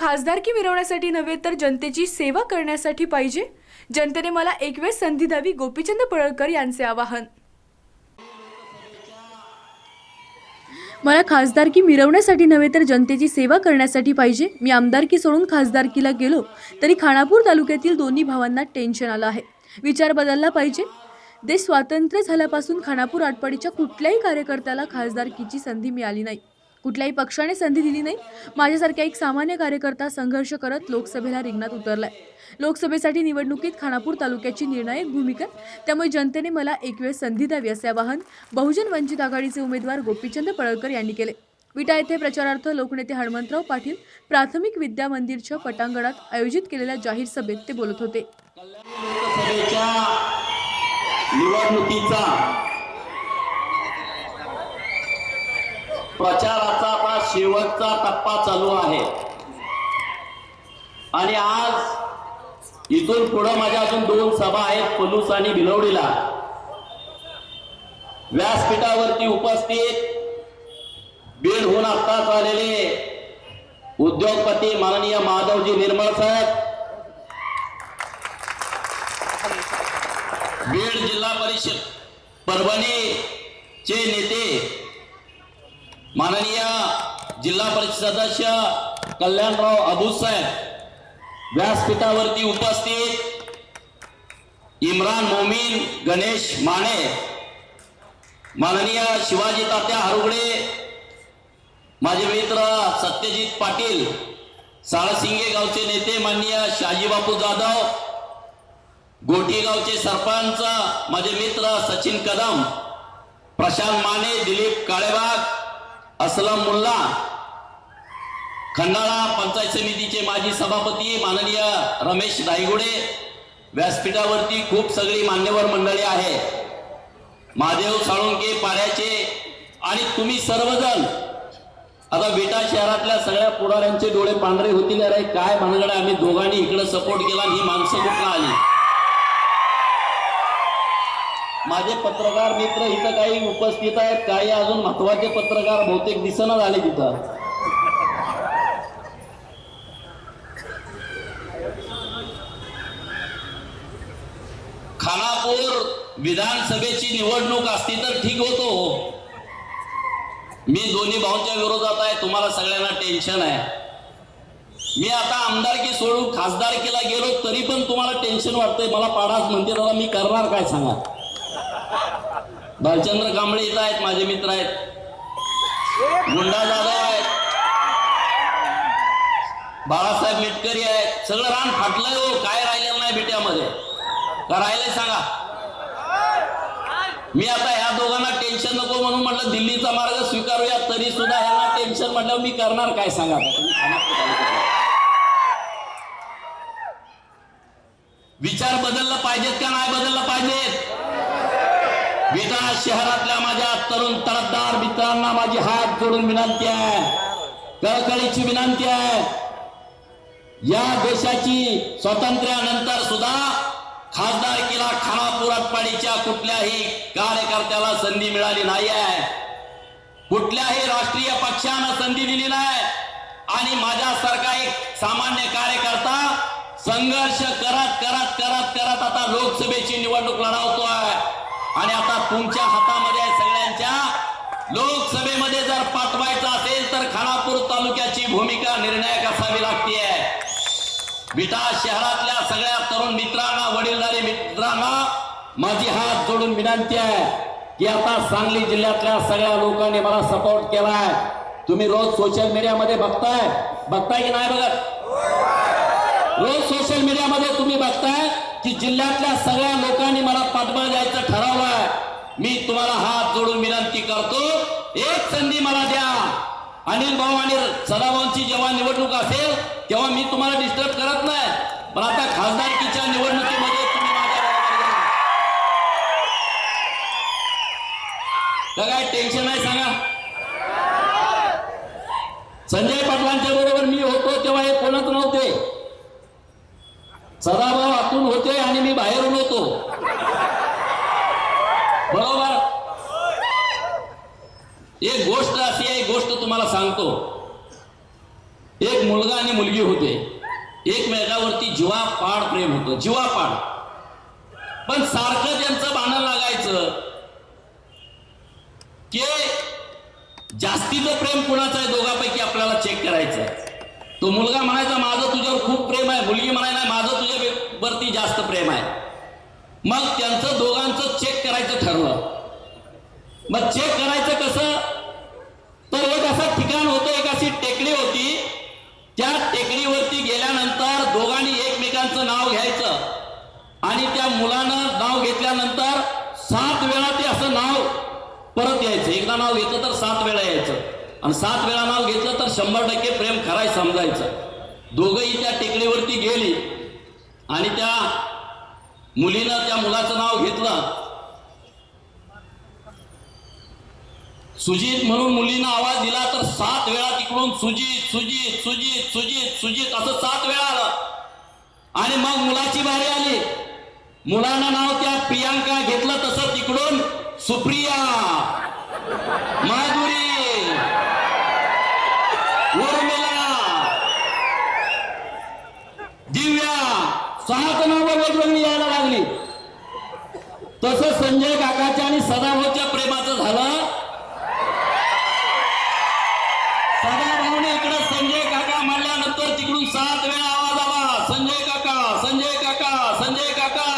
खासदारकी मिरवण्यासाठी नव्हे तर जनतेची सेवा करण्यासाठी पाहिजे? जनतेने मला एक वेळ संधी द्यावी गोपीचंद पळळकर यांचे आवाहन. मला खासदारकी मिरवण्यासाठी नव्हे तर जनतेची सेवा करण्यासाठी पाहिजे. मी आमदारकी सोडून खासदारकीला गेलो तरी खानापूर तालुक्यातील दोन्ही भावांना टेन्शन आलं आहे. विचार बदलला पाहिजे. देश स्वातंत्र्य झाल्यापासून खानापूर आटपाडीच्या कुठल्याही कार्यकर्त्याला खासदारकीची संधी मिळाली नाही. कुठल्याही पक्षाने संधी दिली नाही. माझ्यासारख्या एक सामान्य कार्यकर्ता संघर्ष करत लोकसभेला रिंगणात उतरलाय. लोकसभेसाठी निवडणुकीत खानापूर तालुक्याची निर्णायक भूमिका त्यामुळे जनतेने मला एक वेळ संधी द्यावी असे आवाहन बहुजन वंचित आघाडीचे उमेदवार गोपीचंद पडळकर यांनी केले. विटा येथे प्रचारार्थ लोकनेते हनुमंतराव पाटील प्राथमिक विद्या मंदिरच्या पटांगणात आयोजित केलेल्या जाहीर सभेत ते बोलत होते. लोकसभेच्या निवडणुकीचा प्रचाराचा आता शेवटचा टप्पा चालू आहे? आणि आज इथून पुढे माझ्या अजून दोन सभा आहेत पलूस आणि भिलवडीला व्यासपीठावरती उपस्थित बीडहून आत्ताच आलेले उद्योगपती माननीय माधवजी निर्मळ साहेब बीड जिल्हा परिषद परभणी चे नेते माननीय जिल्हा परिषद सदस्य कल्याणराव अबू साहेब व्यासपीठावरती उपस्थित इम्रान मोमीन गणेश माने माननीय शिवाजी तात्या हरुगडे माझे मित्र सत्यजित पाटील साळसिंगे गावचे नेते माननीय शाजीबापू जाधव गोठीगावचे सरपंच माझे मित्र सचिन कदम प्रशांत माने दिलीप काळेबाग असलम मुल्ला खंडाळा पंचायत समितीचे माजी सभापती माननीय रमेश दायगुडे व्यासपीठावरती खूप सगळी मान्यवर मंडळी आहे. महादेव साळुंके पाड्याचे आणि तुम्ही सर्वजण. आता विटा शहरातल्या सगळ्या पुढाऱ्यांचे डोळे पांढरे होतील अरे काय भानगड आम्ही दोघांनी इकडे सपोर्ट केला ही माणसं कुठला आली? माझे पत्रकार मित्र इथं काही उपस्थित आहेत काही अजून महत्त्वाचे पत्रकार बहुतेक दिसना झाले तिथं. खानापूर विधानसभेची निवडणूक असती तर ठीक होतो. मी दोन्ही भाऊंच्या विरोधात आहे तुम्हाला सगळ्यांना टेन्शन आहे. मी आता आमदारकी सोडून खासदारकीला गेलो तरी पण तुम्हाला टेन्शन वाटतंय. मला पाडाच म्हणते दादा मी करणार काय सांगा? भालचंद्र कांबळे इथं आहेत माझे मित्र आहेत. गुंडा जाधव आहेत. बाळासाहेब मिटकरी आहेत. सगळं रान फाटलंय हो काय राहिलेलं नाही बिट्यामध्ये. का राहिलंय सांगा. मी आता ह्या दोघांना टेन्शन नको म्हणून म्हटलं दिल्लीचा मार्ग स्वीकारूया तरी सुद्धा ह्यांना टेन्शन म्हटलं मी करणार काय सांगा. विचार बदलला पाहिजेत का नाही बदलला पाहिजेत? विटा शहरातल्या माझ्या तरुण तडफदार मित्रांना माझी हात जोडून विनंती आहे. कळकळीची विनंती आहे. या देशाची स्वातंत्र्यानंतर सुद्धा खासदारकीला खानापूर आटपाडीच्या कुठल्याही कार्यकर्त्याला संधी मिळाली नाही आहे. कुठल्याही राष्ट्रीय पक्षानं संधी दिली नाही. आणि माझ्यासारखा एक सामान्य कार्यकर्ता संघर्ष करत करत करत करत आता लोकसभेची निवडणूक लढवतोय. आणि आता तुमच्या हातामध्ये सगळ्यांच्या. लोकसभेमध्ये जर पाठवायचं असेल तर खानापूर तालुक्याची भूमिका निर्णायक असावी लागते विटा शहरातल्या सगळ्या तरुण मित्रांना वडीलधारी मित्रांना माझी हात जोडून विनंती आहे की आता सांगली जिल्ह्यातल्या सगळ्या लोकांनी मला सपोर्ट केलाय. तुम्ही रोज सोशल मीडियामध्ये बघताय. बघताय की नाही बघत? रोज सोशल मीडियामध्ये तुम्ही बघताय की जिल्ह्यातल्या सगळ्या लोकांनी मला पाठबळ द्यायचं ठरवलंय. मी तुम्हाला हात जोडून विनंती करतो एक संधी मला द्या. अनिल भाऊ आणि सदाभाऊंची जेव्हा निवडणूक असेल तेव्हा मी तुम्हाला डिस्टर्ब करत नाही. पण आता खासदारकीच्या निवडणुकीमध्ये तुम्ही काय टेन्शन आहे सांगा. संजय पाटलांच्या बरोबर मी होतो तेव्हा हे कोणत नव्हते. सदाभाऊ आतून होते आणि मी बाहेरून होतो. बरोबर? एक गोष्ट अशी आहे गोष्ट तुम्हाला सांगतो. एक मुलगा आणि मुलगी होते. एकमेकावरती जीवापाड प्रेम होतं जीवापाड. पण सारखं त्यांचं भांडण लागायचं. की जास्तीचं प्रेम कुणाचं आहे? दोघांपैकी आपल्याला चेक करायचं आहे तो मुलगा म्हणायचा माझं तुझ्यावर खूप प्रेम आहे. मुलगी म्हणायला माझं तुझ्या वरती जास्त प्रेम आहे. मग त्यांचं दोघांचं चेक करायचं ठरलं मग चेक करायचं कसं? तर एक असं ठिकाण होतं एक अशी टेकडी होती. त्या टेकडीवरती गेल्यानंतर दोघांनी एकमेकांचं नाव घ्यायचं. आणि त्या मुलानं नाव घेतल्यानंतर सात वेळा ते असं नाव परत यायचं. एकदा नाव घेतलं तर सात वेळा यायचं. आणि सात वेळा नाव घेतलं तर शंभर टक्के प्रेम खराय समजायचं. दोघंही त्या टेकडीवरती गेली. आणि त्या मुलीनं त्या मुलाचं नाव घेतलं. सुजित म्हणून मुलीनं आवाज दिला तर सात वेळा तिकडून सुजित सुजित सुजित सुजित सुजित असं सात वेळा आलं. आणि मग मुलाची बारी आली. मुलानं नाव त्या प्रियांका घेतलं तसं तिकडून सुप्रिया माधुरी उर्मिला दिव्या. सहा नावं वेगवेगळी यायला लागली. तसं संजय काकाच्या आणि सदाभाऊच्या प्रेमाचं झालं. सदाभाऊने इकडे संजय काका म्हणल्यानंतर तिकडून सात वेळा आवाज आला. संजय काका संजय काका संजय काका.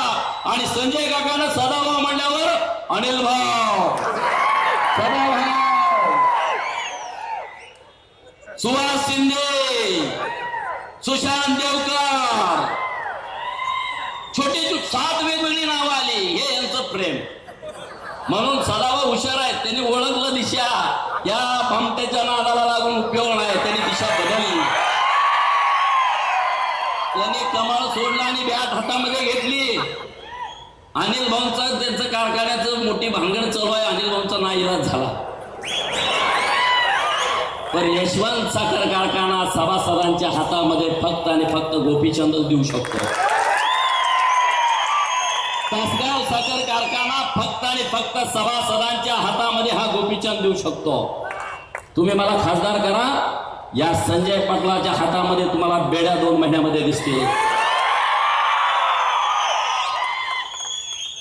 आणि संजय काकानं सदाभाऊ म्हणल्यावर अनिल भाऊ. सदाभाऊ. सुहास शिंदे सुशांत देवकर. छोटी छोटी सात वेगवेगळी नावं आली. हे यांचं प्रेम. म्हणून सदाभाऊ हुशार आहेत. त्यांनी ओळखलं दिशा. या भामट्याच्या नादाला लागून उपयोग नाही. त्यांनी दिशा बदलली. त्यांनी कमाल सोडला आणि बॅट हातामध्ये घेतली. अनिल भाऊंचा त्यांचं कारखान्याचं मोठी भांगण चालू आहे. अनिल भाऊंचा नाईलाज झाला. पण यशवंत साखर कारखाना सभासदांच्या हातामध्ये फक्त आणि फक्त गोपीचंदच देऊ शकतो. साखर कारखाना फक्त आणि फक्त सभासदांच्या हातामध्ये हा गोपीचंद देऊ शकतो. तुम्ही मला खासदार करा. या संजय पाटलाच्या हातामध्ये तुम्हाला बेड्या दोन महिन्यामध्ये दिसतील.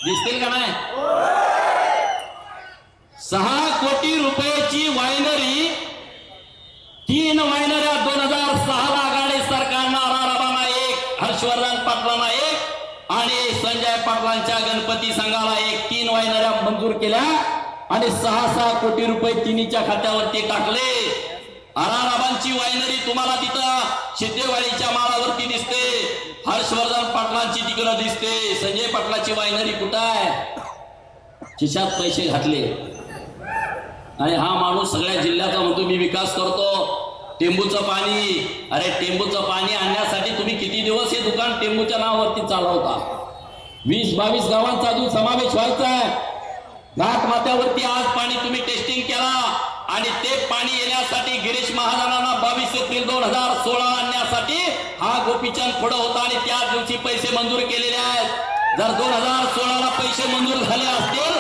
दिसतील का नाही? सहा कोटी रुपयाची वायनरी तीन वायनरी दोन हजार सहा ला आघाडी सरकारनं आराराबांना एक हर्षवर्धन पाटलांना एक आणि संजय पाटलांच्या गणपती संघाला एक तीन वायनऱ्या मंजूर केल्या आणि सहा सहा कोटी रुपये तिन्हीच्या खात्यावरती टाकले. आराराबांची वायनरी तुम्हाला तिथं शिद्देवाडीच्या माळावरती दिसते. हर्षवर्धन पाटलांची तिकडं दिसते. संजय पाटलाची वायनरी कुठं आहे? खिशात पैसे घातले. आणि हा माणूस सगळ्या जिल्ह्याचा म्हणतो मी विकास करतो. टेंबूचं पाणी अरे टेंबूचं पाणी आणण्यासाठी तुम्ही किती दिवस हे दुकान टेंबूच्या नावावरती चालवता? वीस बावीस गावांचा अजून समावेश व्हायचा आहे. घाट माथ्यावरती आज पाणी तुम्ही टेस्टिंग केला आणि ते पाणी येण्यासाठी गिरीश महाजनांना बावीस एप्रिल दोन हजार सोळा आणण्यासाठी हा गोपीचंद पुढं होता आणि त्याच दिवशी पैसे मंजूर केलेले आहेत. जर दोन हजार सोळाला पैसे मंजूर झाले असतील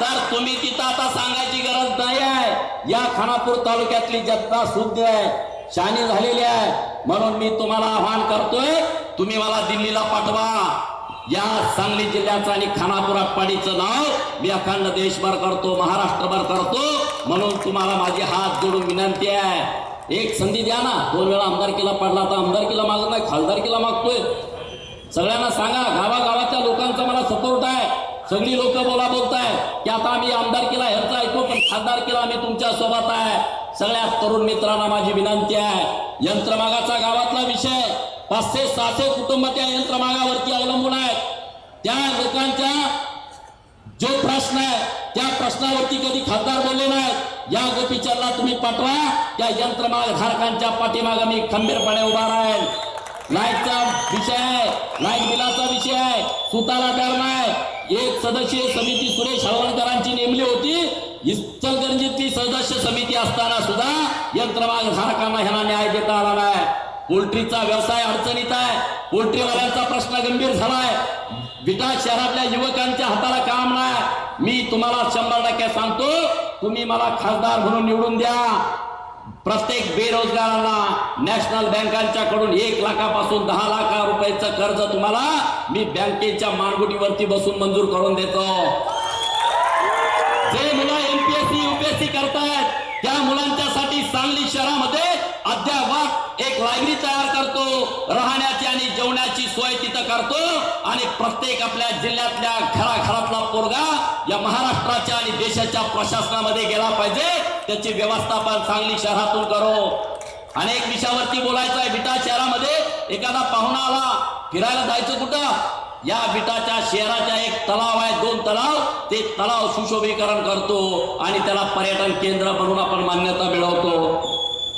तर तुम्ही तिथं आता सांगायची गरज नाही आहे. या खानापूर तालुक्यातली जनता शुद्ध आहे शानी झालेली आहे. म्हणून मी तुम्हाला आव्हान करतोय तुम्ही मला दिल्लीला पाठवा. या सांगली जिल्ह्याचं आणि खानापूर आटपाडीचं नाव मी अखंड देशभर करतो महाराष्ट्रभर करतो. म्हणून तुम्हाला माझी हात जोडून विनंती आहे. एक संधी द्या ना. दोन वेळा आमदारकीला पडला तर आमदारकीला मागत नाही खासदारकीला मागतोय. सगळ्यांना सांगा गावागावातल्या लोकांचा मला सपोर्ट आहे. सगळी लोक बोला बोलताय की आता आम्ही आमदारकीला ह्याचा ऐकू पण खासदारकीला आम्ही तुमच्यासोबत आहे. सगळ्या तरुण मित्रांना माझी विनंती आहे. यंत्रमागाचा गावातला विषय पाचशे सहाशे कुटुंब त्या यंत्रमागावरती अवलंबून आहे. त्या लोकांच्या जो प्रश्न आहे त्या प्रश्नावरती कधी खासदार बोलले नाहीत. या गोपीचंदला तुम्ही पाठवा. त्या यंत्रमाग धारकांच्या पाठीमागे मी खंबीरपणे उभा राहील. लाईटचा विषय आहे. लाइट बिलाचा विषय आहे. सुताला दर नाही. एक सदस्यीय समिती सुरेश हळवणकरांची नेमली होती. इचलकरंजीतली सदस्य समिती असताना सुद्धा यंत्रमाग धारकांना न्याय देता आला नाही. पोल्ट्रीचा व्यवसाय अडचणीत आहे. पोल्ट्रीवाल्यांचा प्रश्न गंभीर झालाय. विटा शहरातल्या युवकांच्या हाताला काम नाही. मी तुम्हाला शंभर टक्के सांगतो तुम्ही मला खासदार म्हणून निवडून द्या. प्रत्येक बेरोजगारांना नॅशनल बँकांच्याकडून एक लाखापासून दहा लाख रुपयाचं कर्ज तुम्हाला मी बँकेच्या मानगुटीवरती बसून मंजूर करून देतो. राहण्याची आणि जेवणाची सोय तिथं करतो आणि प्रत्येक आपल्या जिल्ह्यातल्या घराघरातला पोरगा या महाराष्ट्राच्या आणि देशाच्या प्रशासनामध्ये गेला पाहिजे. त्याची व्यवस्थापन सांगली शहरातून करो. अनेक विषयावरती बोलायचं आहे. विटा शहरामध्ये एखादा पाहुणा आला फिरायला जायचं कुठं? या विटाच्या शहराच्या एक तलाव आहे दोन तलाव. ते तलाव सुशोभीकरण करतो आणि त्याला पर्यटन केंद्र म्हणून आपण मान्यता मिळवतो.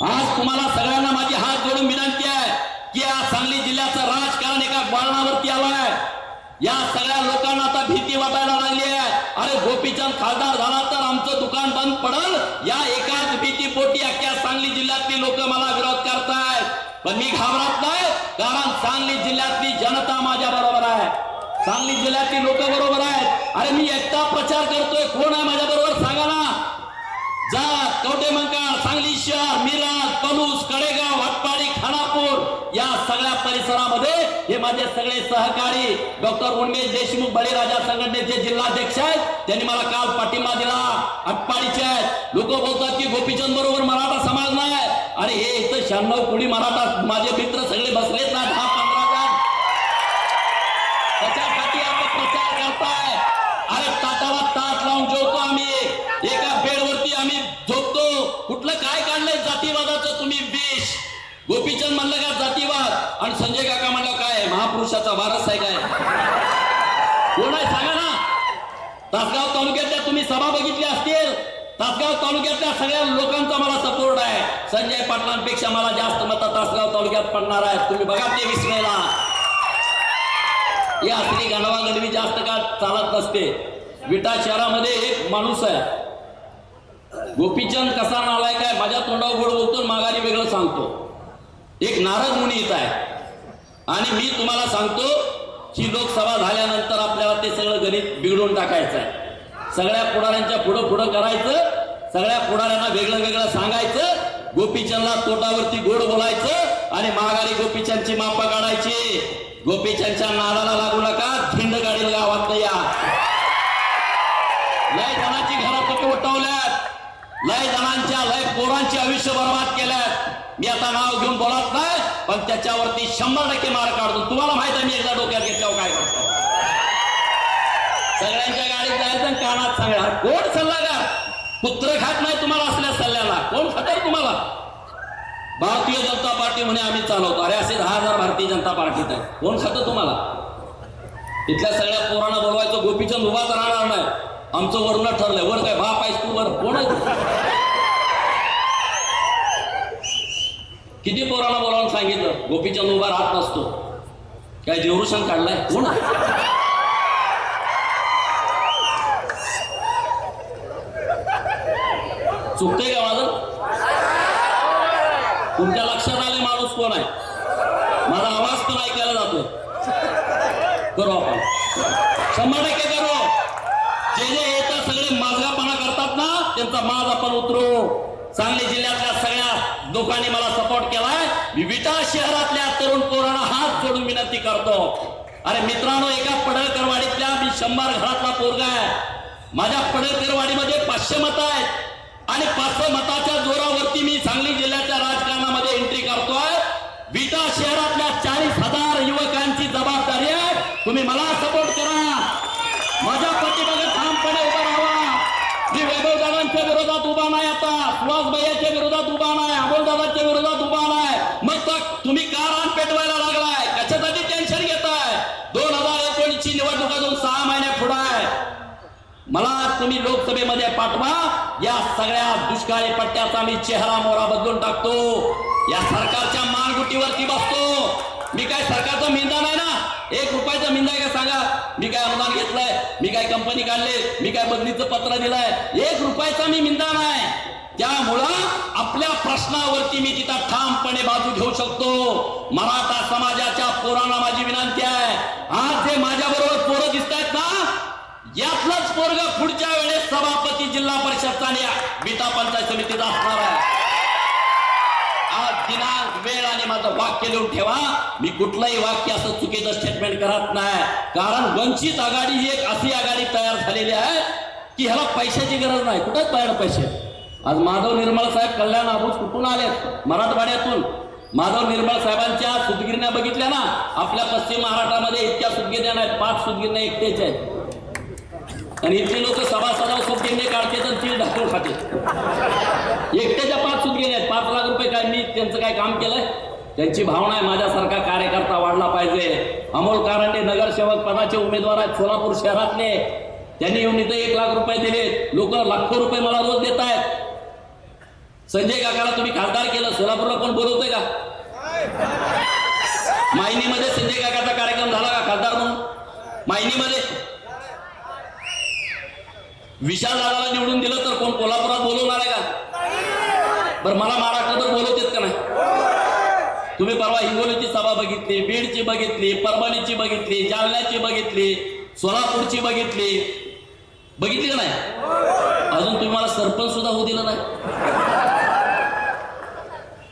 आज तुम्हाला सगळ्यांना माझी हात जोडून विनंती आहे. की या सांगली जिल्ह्याचं राजकारण एका वळणावरती आलंय. या सगळ्या लोकांना आता भीती वाटायला लागली आहे. अरे गोपीचंद खासदार झाला तर आमचं दुकान बंद पडल? या एकाच भीती पोटी अख्ख्या सांगली जिल्ह्यातली लोक मला विरोध करतायत. पण मी घाबरत नाही कारण सांगली जिल्ह्यातली जनता माझ्या बरोबर आहे. सांगली जिल्ह्यातली लोक बरोबर आहेत अरे मी एकटा प्रचार करतोय कोण आहे माझ्या बरोबर सांगा ना जात कवटेमंकाळ सांगली शहर मिरज पलूस कडेगाव हटपाडी खानापूर या सगळ्या परिसरामध्ये हे माझे सगळे सहकारी डॉक्टर उन्मेश देशमुख बळीराजा संघटनेचे जिल्हाध्यक्ष आहेत. त्यांनी मला काल पाठिंबा दिला. अटपाडीचे आहेत. लोक बोलतात की गोपीचंद बरोबर मराठा समाज नाही. आणि हे इथं शहाण्णव कोळी मराठा माझे मित्र सगळे बसलेत ना दहा पंधरा जण. त्याच्यासाठी आपण प्रचार करताय. अरे ताटाला ताट लावून जेवतो आम्ही. एका बेडवरती आम्ही झोपतो. कुठलं काय काढलंय जातीवादाचं तुम्ही विष? गोपीचंद म्हणलं का जातीवाद आणि संजय काका म्हणला काय महापुरुषाचा वारस आहे काय? कोण आहे? सांगा ना. तासगाव तालुक्यातल्या तुम्ही सभा बघितल्या असतील. तासगाव तालुक्यातल्या सगळ्या लोकांचा मला सपोर्ट आहे. संजय पाटलांपेक्षा मला जास्त मत तासगाव तालुक्यात पडणार आहेत. तुम्ही बघा ते विसरायला या असली गणवा गणवी जास्त काळ चालत नसते. विटा शहरामध्ये एक माणूस आहे. गोपीचंद कसा नालाय काय माझ्या तोंडावर गोड बोलतो माघारी वेगळं सांगतो. एक नारद मुनी इथं आहे. आणि मी तुम्हाला सांगतो की लोकसभा झाल्यानंतर आपल्याला ते सगळं गणित बिघडून टाकायचं आहे. सगळ्या पुढाऱ्यांच्या पुढं पुढं करायचं सगळ्या पुढाऱ्यांना वेगळं वेगळं सांगायचं गोपीचंदला तोटावरती गोड बोलायचं आणि माघारी गोपीचंदची मापा काढायची. गोपीचंदच्या नादाला लागू नका झिंड गाडील गावात या. लय जणांची घरं उठवल्यात. लय जणांच्या लय पोरांची आयुष्य बर्बाद केल्यात मी आता नाव घेऊन बोलत नाही पण त्याच्यावरती शंभर टक्के मार काढतो. तुम्हाला माहीत आहे मी एकदा डोक्यात घेतल्यावर काय करतो? सगळ्यांच्या गाडीत जायचं आणि कानात सांगा कोण सल्लागार? पुत्र खात नाही तुम्हाला असल्या सल्ल्याला. कोण खातर तुम्हाला? भारतीय जनता पार्टी म्हणे आम्ही चालवतो. अरे असे दहा हजार भारतीय जनता पार्टीत आहे. कोण खातं तुम्हाला? इथल्या सगळ्या पोरांना बोलवायचं गोपीचंद उभाच राहणार नाही. आमचं वर्ण ठरलंय. वर काय बाप आहेस तू? वर. कोण किती पोरांना बोलावून सांगितलं? गोपीच्या उभा राहत नसतो. काय जेवरुषण काढलाय? कोण? आहे? चुकतंय का माझं? तुमच्या लक्षात आले माणूस कोण आहे? माझा आवाज पण ऐकायला जातो करू आपण. शंभर टक्के करू. जे जे येतात सगळे माझगापणा करतात ना त्यांचा माज आपण उतरू. सांगली जिल्ह्यातल्या सगळ्या लोकांनी मला सपोर्ट केलाय. मी विटा शहरातल्या तरुण पोरांना हात जोडून विनंती करतो. अरे मित्रांनो एका पडळकरवाडीतल्या मी शंभर घरातला पोरगा आहे. माझ्या पडळकरवाडीमध्ये पाचशे मत आहेत. आणि पाचशे मताच्या जोरावरती मी सांगली जिल्ह्याच्या राजकारणामध्ये एंट्री करतोय. विटा शहरातल्या चाळीस हजार युवकांची जबाबदारी आहे तुम्ही मला सपोर्ट करा माझ्या पाठीमागे ठामपणे उभा राहा मी वैभव दादांच्या विरोधात उभा नाही आता सुहास भैयाच्या विरोधात उभा नाही अमोल दादांच्या विरोधात उभा नाही मग तर तुम्ही का रान पेटवायला लागलाय. कशासाठी टेन्शन घेताय? दोन हजार एकोणीसची निवडणूक अजून सहा महिने पुढे आहे. मला तुम्ही लोकसभेमध्ये पाठवा. या सगळ्या दुष्काळी पट्ट्याचा मी चेहरा मोरा बदलून टाकतो. या सरकारच्या मानगुटीवरती बसतो. मी काय सरकारचा मिंदा नाही ना? एक रुपयाचा मिंदा आहे का सांगा? मी काय अनुदान घेतलंय? मी काय कंपनी काढले? मी काय बदलीचं पत्र दिलंय? एक रुपयाचा मी मिंदा नाही. त्यामुळं आपल्या प्रश्नावरती मी तिथं ठामपणे बाजू घेऊ शकतो. मराठा समाजाच्या पोरांना माझी विनंती आहे. आज जे माझ्या बरोबर पोरं दिसत आहेत ना यातलंच पोरग पुढच्या वेळेस सभापती जिल्हा परिषदचा आणि पंचायत समितीचा असणार आहे. दिनांक वेळ आणि माझं वाक्य लिहून ठेवा. मी कुठलंही वाक्य असं चुकीचं स्टेटमेंट करत नाही. कारण वंचित आघाडी ही एक अशी आघाडी तयार झालेली आहे की ह्याला पैशाची गरज नाही. कुठंच बाहेर पैसे? आज माधव निर्मळ साहेब कल्याण आभूज कुठून आले मराठवाड्यातून. माधव निर्मळ साहेबांच्या सुतगिरण्या बघितल्या ना? आपल्या पश्चिम महाराष्ट्रामध्ये इतक्या सुतगिरण्या नाहीत. पाच सुतगिरण्या एकटेच आहेत. आणि इथले लोक सभासदाव सुतगिरणे काढते तर ती ढाकून खाते एकट्याच्या पाच सुतगिरण्या आहेत. पाच लाख रुपये काय मी त्यांचं काय काम केलंय? त्यांची भावना आहे माझ्यासारखा कार्यकर्ता वाढला पाहिजे. अमोल कारंडे नगरसेवक पदाचे उमेदवार आहेत सोलापूर शहरातले. त्यांनी येऊन इथं एक लाख रुपये दिले लोक लाखो रुपये मला रोज देत आहेत संजय काकाला तुम्ही खासदार केलं सोलापूरला कोण बोलवतोय का? मायनीमध्ये संजय काकाचा कार्यक्रम झाला का खासदार म्हणून? मायनीमध्ये विशाल दादाला निवडून दिलं तर कोण कोल्हापुरात बोलवणार आहे का? बरं मला महाराष्ट्रात बोलवतेत का नाही? तुम्ही परवा हिंगोलीची सभा बघितली बीडची बघितली परभणीची बघितली जालन्याची बघितली सोलापूरची बघितली. बघितली का नाही? अजून तुम्ही मला सरपंच सुद्धा होऊ दिलं नाही.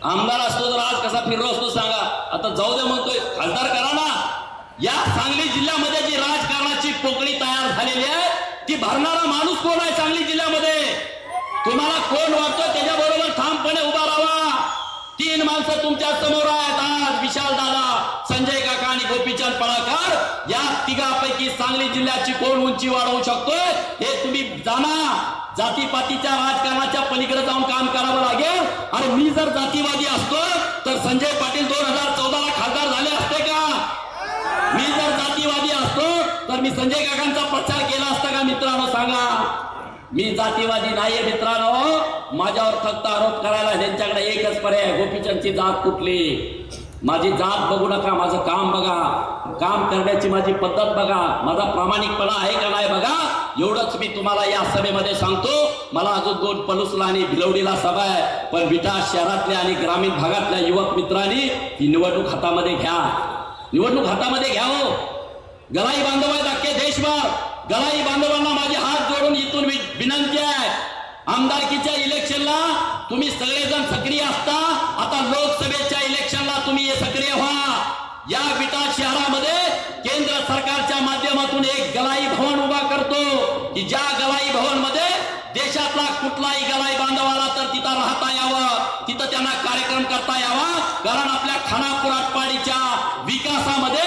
आमदार असतो तर आज कसा फिरलो असतो सांगा. आता जाऊ दे म्हणतोय. खासदार करा ना. या सांगली जिल्ह्यामध्ये जी राजकारणाची पोकळी तयार झालेली आहे ती भरणारा माणूस कोण आहे सांगली जिल्ह्यामध्ये? तुम्हाला कोण वाटतो? त्याच्याबरोबर ठामपणे उभा राहा. तीन माणसं तुमच्यासमोर आहेत आज विशाल दादा संजय काका पळाकार. या तिघापैकी सांगली जिल्ह्याची कोण उंची वाढवू शकतोय हे तुम्ही जाणा. जातीपातीच्या राजकारणाच्या पलीकडे जाऊन काम करावं लागेल. आणि मी जर जातीवादी असतो तर संजय पाटील दोन हजार चौदाला खासदार झाले असते का? मी जर जातीवादी असतो तर मी संजय काकांचा प्रचार केला असता का मित्रांनो सांगा? मी जातीवादी नाहीये मित्रांनो. माझ्यावर फक्त आरोप करायला त्यांच्याकडे एकच पर्याय गोपीचंदची जात कुठली? माझी जात बघू नका माझं काम बघा. काम करण्याची माझी पद्धत बघा. माझा प्रामाणिकपणा आहे का नाही बघा? एवढंच मी तुम्हाला या सभेमध्ये सांगतो. मला अजून दोन पलुसला आणि भिलवडीला सभा आहे. पण विटा शहरातल्या आणि ग्रामीण भागातल्या युवक मित्रांनी ही निवडणूक हातामध्ये घ्या. निवडणूक हातामध्ये घ्या हो. गलाई बांधव आहेत अख्खे देशभर. गलाई बांधवांना माझे हात जोडून इथून विनंती आहे. आमदारकीच्या इलेक्शनला तुम्ही सगळेजण सक्रिय असता आता लोकसभेच्या इलेक्शनला तुम्ही सक्रिय व्हा. या विटा शहरामध्ये केंद्र सरकारच्या माध्यमातून एक गलाई भवन उभा करतो की ज्या गलाई भवनमध्ये देशातला कुठलाही गलाई बांधवाला तर तिथं राहता यावं तिथं त्यांना कार्यक्रम करता यावा. कारण आपल्या खानापूर आटपाडीच्या विकासामध्ये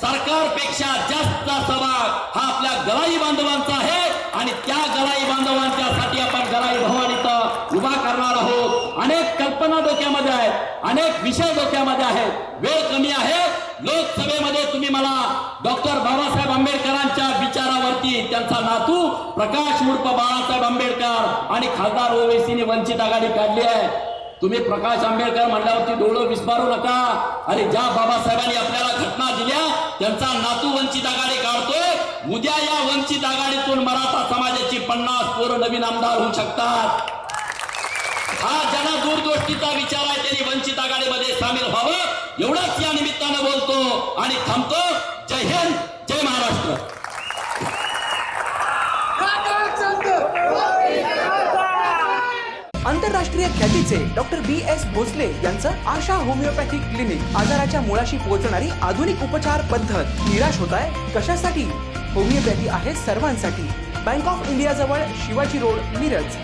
सरकारपेक्षा जास्त सहभाग हा आपल्या गलाई बांधवांचा आहे आणि त्या गलाई बांधवांच्यासाठी आपण गलाई भवन इथं उभा करणार आहोत अनेक कल्पना डोक्यामध्ये आहेत अनेक विषय डोक्यामध्ये आहेत वेळ कमी आहे. लोकसभेमध्ये तुम्ही मला डॉक्टर बाबासाहेब आंबेडकरांच्या विचारावरती त्यांचा नातू प्रकाश उर्फ बाळासाहेब आंबेडकर आणि खासदार ओवेसीने वंचित आघाडी काढली आहे. तुम्ही प्रकाश आंबेडकर म्हणल्यावरती डोळं विस्मारू नका. आणि ज्या बाबासाहेबांनी आपल्याला घटना दिल्या त्यांचा नातू वंचित आघाडी काढतोय. उद्या या वंचित आघाडीतून मराठा समाजाची पन्नास पोरं नवीन आमदार होऊ शकतात. हा ज्यांना दूरदृष्टीचा विचार आहे त्यांनी वंचित आघाडीमध्ये सामील व्हावं. एवढंच या निमित्तानं बोलतो आणि थांबतो. जय हिंद जय महाराष्ट्र. आंतरराष्ट्रीय ख्यातीचे डॉक्टर बी एस भोसले यांचं आशा होमिओपॅथिक क्लिनिक आजाराच्या मुळाशी पोहोचणारी आधुनिक उपचार पद्धत निराश होत आहे. कशासाठी? होमिओपॅथी आहे सर्वांसाठी. बँक ऑफ इंडिया जवळ शिवाजी रोड मिरज.